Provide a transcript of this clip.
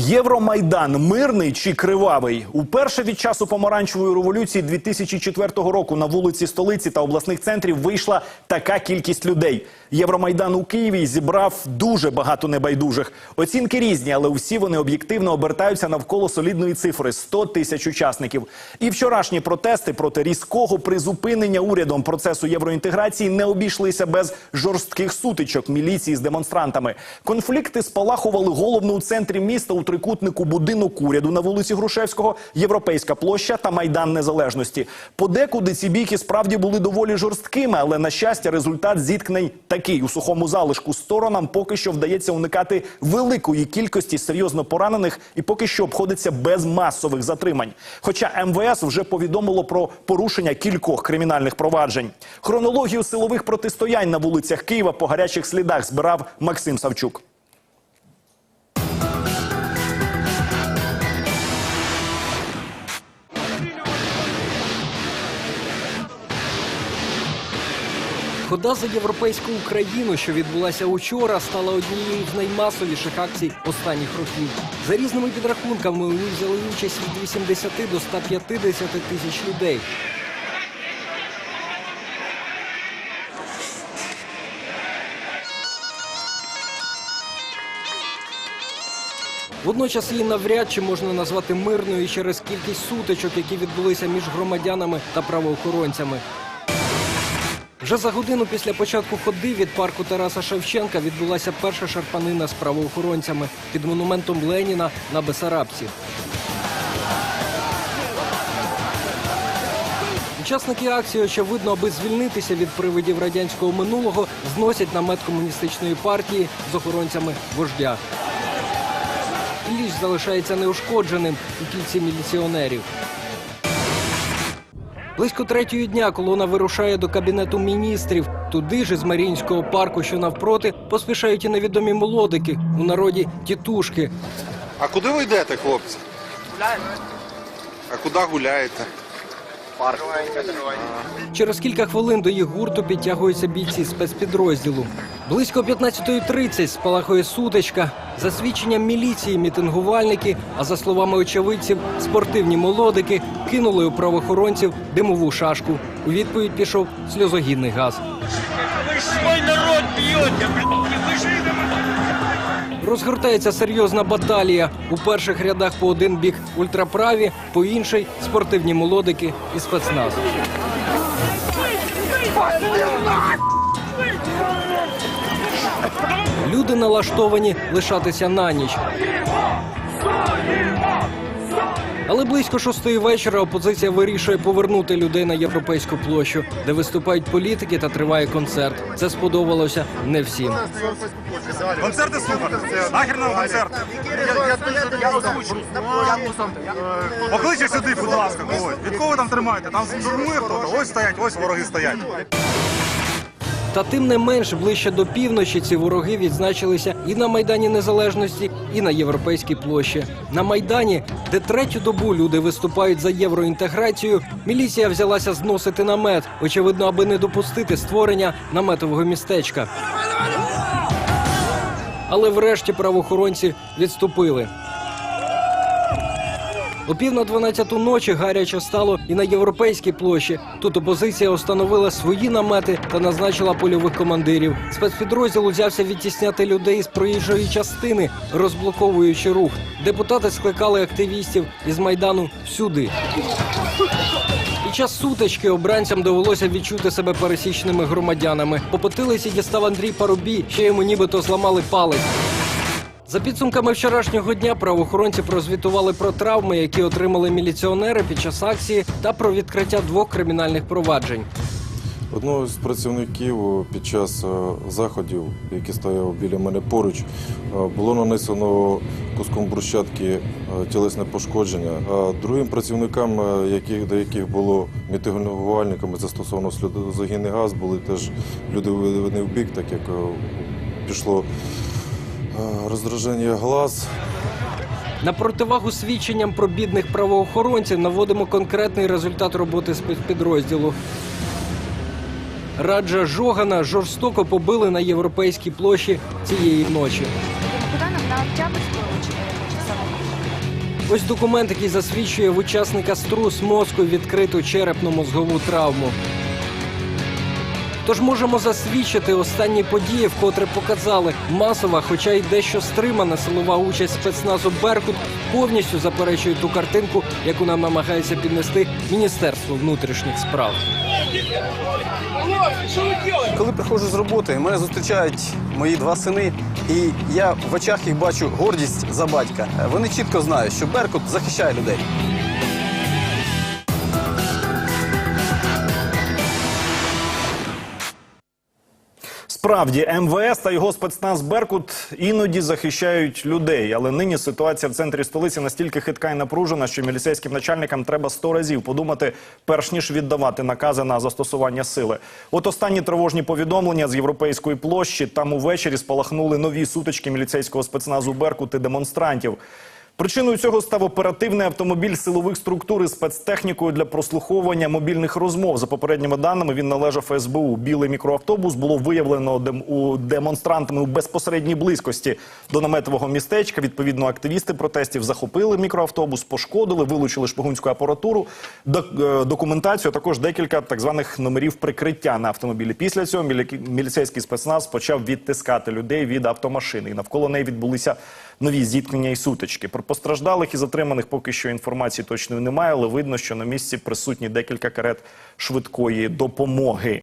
Євромайдан мирний чи кривавий? Уперше від часу помаранчевої революції 2004 року на вулиці столиці та обласних центрів вийшла така кількість людей. Євромайдан у Києві зібрав дуже багато небайдужих. Оцінки різні, але усі вони об'єктивно обертаються навколо солідної цифри 100 тисяч учасників. І вчорашні протести проти різкого призупинення урядом процесу євроінтеграції не обійшлися без жорстких сутичок міліції з демонстрантами. Конфлікти спалахували головно у центрі міста у трикутнику будинок уряду на вулиці Грушевського, Європейська площа та Майдан Незалежності. Подекуди ці бійки справді були доволі жорсткими, але на щастя, результат зіткнень такий у сухому залишку. Сторонам поки що вдається уникати великої кількості серйозно поранених і поки що обходиться без масових затримань. Хоча МВС вже повідомило про порушення кількох кримінальних проваджень. Хронологію силових протистоянь на вулицях Києва по гарячих слідах збирав Максим Савчук. Хода за європейську Україну, що відбулася учора, стала однією з наймасовіших акцій останніх років. За різними підрахунками у ній взяли участь від 80 до 150 тисяч людей. Водночас її навряд чи можна назвати мирною через кількість сутичок, які відбулися між громадянами та правоохоронцями. Вже за годину після початку ходи від парку Тараса Шевченка відбулася перша шарпанина з правоохоронцями під монументом Леніна на Бесарабці. Учасники акції, очевидно, аби звільнитися від привидів радянського минулого, зносять намет комуністичної партії з охоронцями вождя. Ілліч залишається неушкодженим у кільці міліціонерів. Близько третьої дня колона вирушає до кабінету міністрів. Туди ж із Маріїнського парку, що навпроти, поспішають і невідомі молодики у народі тітушки. А куди ви йдете, хлопці? Гуляємо. А куди гуляєте? Парк. Через кілька хвилин до їх гурту підтягуються бійці спецпідрозділу. Близько 15.30 спалахує сутичка. За свідченням міліції, мітингувальники, а за словами очевидців, спортивні молодики кинули у правоохоронців димову шашку. У відповідь пішов сльозогінний газ. Вы ж свой народ бьете, блядь, вы же Розгортається серйозна баталія. У перших рядах по один бік ультраправі, по інший спортивні молодики і спецназ. Люди налаштовані лишатися на ніч. Але близько шостої вечора опозиція вирішує повернути людей на європейську площу, де виступають політики та триває концерт. Це сподобалося не всім. Концерти слухати. Нахер нам концерт. Покличе сюди, будь ласка, когось. Від кого ви там тримаєте? Там штурмує хто-то. Ось стоять, ось вороги стоять. Та тим не менш, ближче до півночі ці вороги відзначилися і на Майдані Незалежності, і на Європейській площі. На Майдані, де третю добу люди виступають за євроінтеграцію, міліція взялася зносити намет, очевидно, аби не допустити створення наметового містечка. Але врешті правоохоронці відступили. О пів на дванадцяту ночі гаряче стало і на європейській площі. Тут опозиція установила свої намети та назначила польових командирів. Спецпідрозділ узявся відтісняти людей з проїжджої частини, розблоковуючи рух. Депутати скликали активістів із майдану всюди. Під час сутички обранцям довелося відчути себе пересічними громадянами. По потилиці дістав Андрій Парубій, ще йому нібито зламали палець. За підсумками вчорашнього дня правоохоронці прозвітували про травми, які отримали міліціонери під час акції, та про відкриття двох кримінальних проваджень. Одного з працівників під час е, заходів, який стояв біля мене поруч, е, було нанесено куском брусчатки е, тілесне пошкодження. А другим працівникам, е, яких, до яких було мітингувальниками застосовано сльозогінний газ, були теж люди виведені в бік, так як е, пішло е, роздраження глаз. На противагу свідченням про бідних правоохоронців наводимо конкретний результат роботи спецпідрозділу. Раджа Жогана жорстоко побили на європейській площі цієї ночі. Ось документ, який засвідчує в учасника струс мозку відкриту черепно-мозгову травму. Тож можемо засвідчити останні події, вкотре показали масова, хоча й дещо стримана силова участь спецназу Беркут повністю заперечує ту картинку, яку нам намагається піднести Міністерство внутрішніх справ. Коли приходжу з роботи, мене зустрічають мої два сини, і я в очах їх бачу гордість за батька. Вони чітко знають, що Беркут захищає людей. Справді, МВС та його спецназ Беркут іноді захищають людей, але нині ситуація в центрі столиці настільки хитка і напружена, що міліцейським начальникам треба сто разів подумати, перш ніж віддавати накази на застосування сили. От останні тривожні повідомлення з європейської площі там увечері спалахнули нові сутички міліцейського спецназу Беркут і демонстрантів. Причиною цього став оперативний автомобіль силових структур із спецтехнікою для прослуховування мобільних розмов. За попередніми даними він належав СБУ. Білий мікроавтобус було виявлено демонстрантами у безпосередній близькості до наметового містечка. Відповідно, активісти протестів захопили мікроавтобус, пошкодили, вилучили шпигунську апаратуру, е, документацію, а також декілька так званих номерів прикриття на автомобілі. Після цього мілі- міліцейський спецназ почав відтискати людей від автомашини. І навколо неї відбулися нові зіткнення і сутички. Постраждалих і затриманих поки що інформації точної немає, але видно, що на місці присутні декілька карет швидкої допомоги.